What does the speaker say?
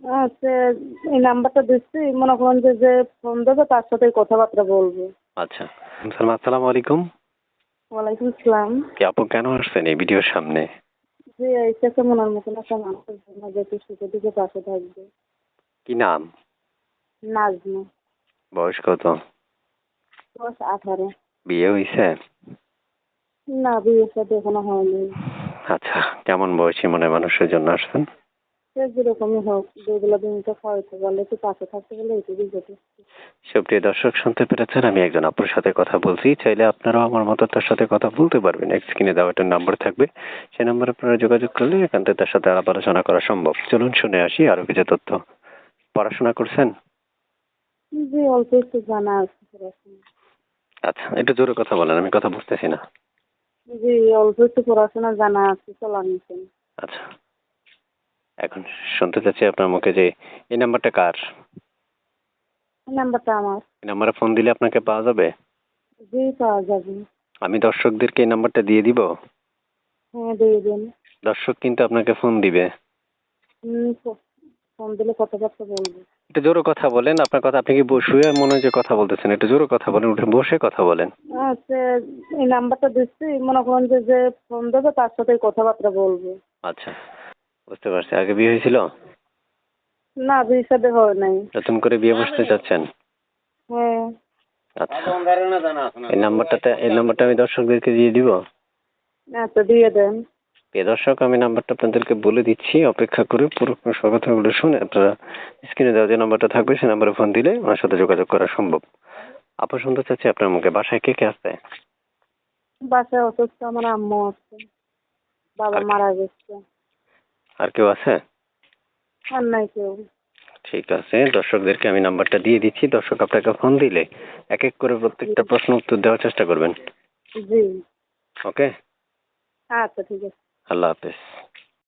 আচ্ছা এই নাম্বারটা দিচ্ছি মনে করেন যে যে ফোন দেবে তার সাথে কথাবার্তা বলব। আচ্ছা সালাম আসসালামু আলাইকুম। ওয়ালাইকুম আসসালাম। কি আপু কেন আসছেন এই ভিডিওর সামনে? যে এইটাকে মনের মতন একটা মানুষের জন্য যে একটু সুখে দিকে পাশে থাকবে। কি নাম? নাজমা। বয়স কত? বয়স আঠারো। বিয়ে হয়েছে না বিয়ে সাথে এখনও হয়নি। আচ্ছা কেমন বয়সী মনে মানুষের জন্য আসছেন? যেরকমই হোক যেগুলো দিনটা পারলে একটু পাশে থাকতে গেলে যথেষ্ট সুপ্রিয় দর্শক শুনতে পেরেছেন আমি একজন আপুর সাথে কথা বলছি। চাইলে আপনারাও আমার মতো তার সাথে কথা বলতে পারবেন। স্ক্রিনে দেওয়া একটা নাম্বার থাকবে। সেই নাম্বারে আপনারা যোগাযোগ করলে এখান থেকে তার সাথে আলাপ আলোচনা করা সম্ভব। চলুন শুনে আসি আরও কিছু তথ্য। পড়াশোনা করছেন? জি অল্প একটু জানা আছে আচ্ছা একটু জোরে কথা বলেন আমি কথা বুঝতেছি না। জি অল্প একটু পড়াশোনা জানা আছে চলানিছেন আচ্ছা। এখন শুনতে চাচ্ছি আপনার মুখে যে এই নাম্বারটা কার? নাম্বারটা আমার। এই নাম্বারে ফোন দিলে আপনাকে পাওয়া যাবে? জি পাওয়া যাবে। আমি দর্শকদেরকে এই নাম্বারটা দিয়ে দিব? হ্যাঁ দিয়ে দিন। দর্শক কিন্তু আপনাকে ফোন দিবে। ফোন দিলে কথাবার্তা বলব। একটু জোরে কথা বলেন আপনার কথা আপনি কি শুয়ে মনে হয় যে কথা বলতেছেন? একটু জোরে কথা বলেন উঠে বসে কথা বলেন। আচ্ছা এই নাম্বারটা দিচ্ছি মনে করেন যে ফোন দেবে তার সাথে কথাবার্তা বলব। আচ্ছা। বুঝতে পারছি। আগে বিয়ে হয়েছিল? না বিয়ে সাথে হয় নাই। নতুন করে বিয়ে বসতে চাচ্ছেন? হ্যাঁ। আচ্ছা। এই নাম্বারটাতে এই নাম্বারটা আমি দর্শকদেরকে দিয়ে দিব। আচ্ছা দিয়ে দেন। প্রিয় দর্শক আমি নাম্বারটা আপনাদেরকে বলে দিচ্ছি। অপেক্ষা করে পুরো কথাগুলো শুনে আপনারা স্ক্রিনে দেওয়া যে নাম্বারটা থাকবে সেই নাম্বারে ফোন দিলে ওনার সাথে যোগাযোগ করা সম্ভব। আপু শুনতে চাচ্ছি আপনার মুখে। বাসায় কে কে আছে? বাসায় অসুস্থ আমার আম্মু আছে। বাবা মারা গেছে। আর কেউ আছে? আর নাই কেউ। ঠিক আছে দর্শকদেরকে আমি নাম্বারটা দিয়ে দিচ্ছি। দর্শক আপনাকে ফোন দিলে এক এক করে প্রত্যেকটা প্রশ্ন উত্তর দেওয়ার চেষ্টা করবেন। জি। ওকে? আচ্ছা ঠিক আছে। আল্লাহ হাফেজ।